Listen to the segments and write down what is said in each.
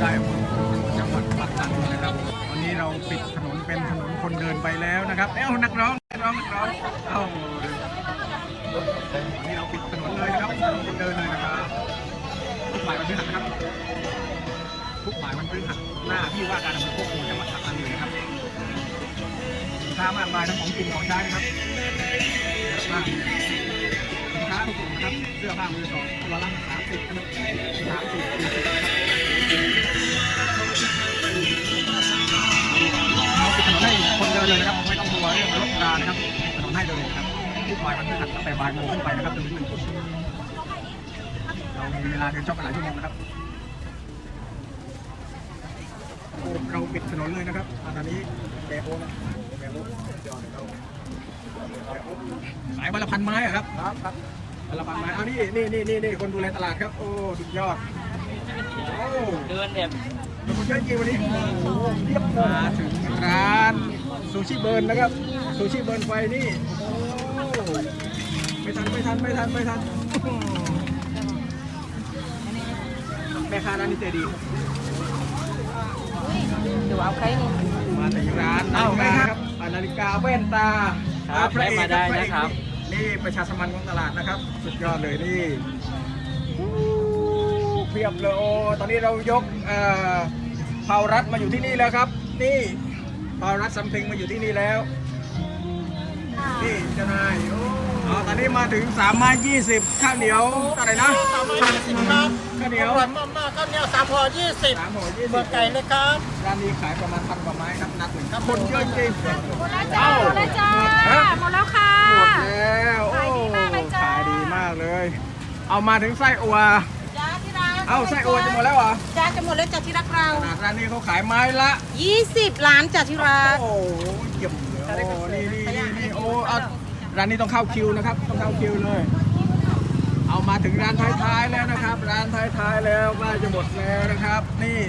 ได้จังหวัดปัตตานีนะครับ วันนี้เราปิดถนนเป็นถนนคนเดินไปแล้วนะครับ เอ้านักร้องนักร้องนักร้องเอ้าวันนี้เราปิดถนนเลยนะครับคนเดินเลยนะครับทุกบ่ายมันพึ่งหักครับทุกบ่ายมันพึ่งหักหน้าพี่ว่าการอำเภอโคกูพจังหวัดปัตตานีนะครับค้ามากมายทั้งของกินของใช้นะครับากสินค้าทุกกลุ่มนะครับเสื้อผ้ามือสองตัวละสามสิบครับสามสิบสี่สิบเราปิดถนนให้คนเดินเลยนะครับไม่ต้องกลัวเรื่องรถรานะครับปิดถนนให้เลยนะครับทุกบ่ายวันพฤหัสตั้งแต่บ่ายโมงขึ้นไปนะครับจนถึงหนึ่งทุ่มเรามีเวลาเดินช็อปกันหลายชั่วโมงนะครับเราปิดถนนเลยนะครับตอนนี้แกโอนะแกโอยอดเลยครับขายวันละพันไม้ครับครับ ครับวันละพันไม้เอานี่นี่นี่นี่นี่คนดูแลตลาดครับ โอ้ สุดยอด โอ้เดินแบบขอบคุณเยอะจริงวันนี้โอ้โหเทียบมาถึงร้านซูชิเบิร์นนะครับ ซูชิเบิร์นไฟนี่ โอ้ไม่ทันไม่ทันไม่ทันไม่ทัน แม่ค้าร้านนี้ใจดีเดี๋ยวเอาใครนี่ มาถึงร้านนาฬิกาครับอ่านาฬิกาแว่นตาครับพะเอกได้มาได้พเอกนะครับ นี่ประชาสัมพันธ์ของตลาดนะครับ สุดยอดเลยนี่เพียบเลยโอ้ตอนนี้เรายกเอ่อเผารัดมาอยู่ที่นี่แล้วครับ นี่เผารัดซัมติงมาอยู่ที่นี่แล้ว นี่เจ้านายโอ้อ๋อตอนนี้มาถึง3ไม้20ข้าวเหนียวอะไรนะสามร้อยห้าสิบครับข้าวเหนียวอร่อยมากมากๆข้าวเหนียวสามห่อยี่สิบสามห่อยี่เบสิอบร์ไก่เลยครับร้านนี้ขายประมาณพันกว่าไม้ครับนัดหนึ่งคนเยอะจริงหมดแล้วจ้าหมดแล้วจ้าฮะหมดแล้วค่ะหมด แล้วโอ้ขายดีมากเลยจ้าขายดีมากเลย เอามาถึงไส้อัว จ้าที่รักเอ้าไส้อัวจะหมดแล้วเหรอจ้าจะหมดแล้วจ้าที่รักเรา ขนาดร้านนี้เขาขายไม้ละ 20 ล้านจ้าที่รัก โอ้เยี่ยมเลยโอ้นี่นี่นี่นี่โอ้เอาร้านนี้ต้องเข้าคิวนะครับ ต้องเข้าคิวเลย เอามาถึงร้านท้ายๆแล้วนะครับ ร้านท้ายๆแล้วใกล้จะหมดแล้วนะครับ นี่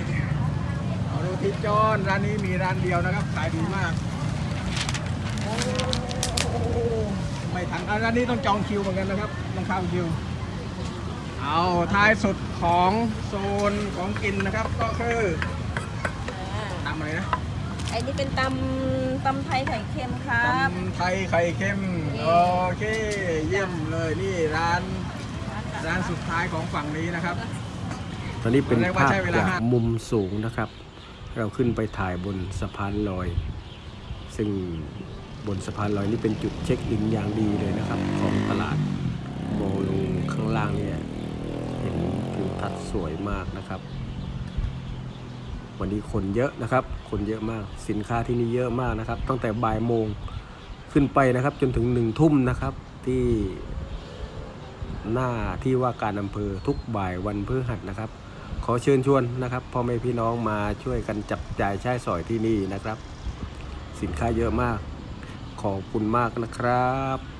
เอาโรตีจอนร้านนี้มีร้านเดียวนะครับ ขายดีมากโอ้ ไม่ทันอะร้านนี้ต้องจองคิวเหมือนกันนะครับต้องเข้าคิว เอาท้ายสุดของโซนของกินนะครับ ก็คือตำอะไรนะไอ้นี่เป็นตำตำไทยไข่เค็มครับตำไทยไข่เค็มโอเคเยี่ยมเลยนี่ร้าน ร้านสุดท้ายของฝั่งนี้นะครับ ตอนนี้เป็นเรียกว่าภาพใช้เวลาจากห้ามุมสูงนะครับ เราขึ้นไปถ่ายบนสะพานลอย ซึ่ง บนสะพานลอยนี่เป็นจุดเช็คอินอย่างดีเลยนะครับ ของตลาดมองลงข้างล่างเนี่ยเห็นทิวทัศน์สวยมากนะครับ วันนี้คนเยอะนะครับ คนเยอะมากสินค้าที่นี่เยอะมากนะครับ ตั้งแต่บ่ายโมงขึ้นไปนะครับ จนถึงหนึ่งทุ่มนะครับที่หน้าที่ว่าการอำเภอทุกบ่ายวันพฤหัสนะครับ ขอเชิญชวนนะครับพ่อแม่พี่น้องมาช่วยกันจับจ่ายใช้สอยที่นี่นะครับ สินค้าเยอะมาก ขอบคุณมากนะครับ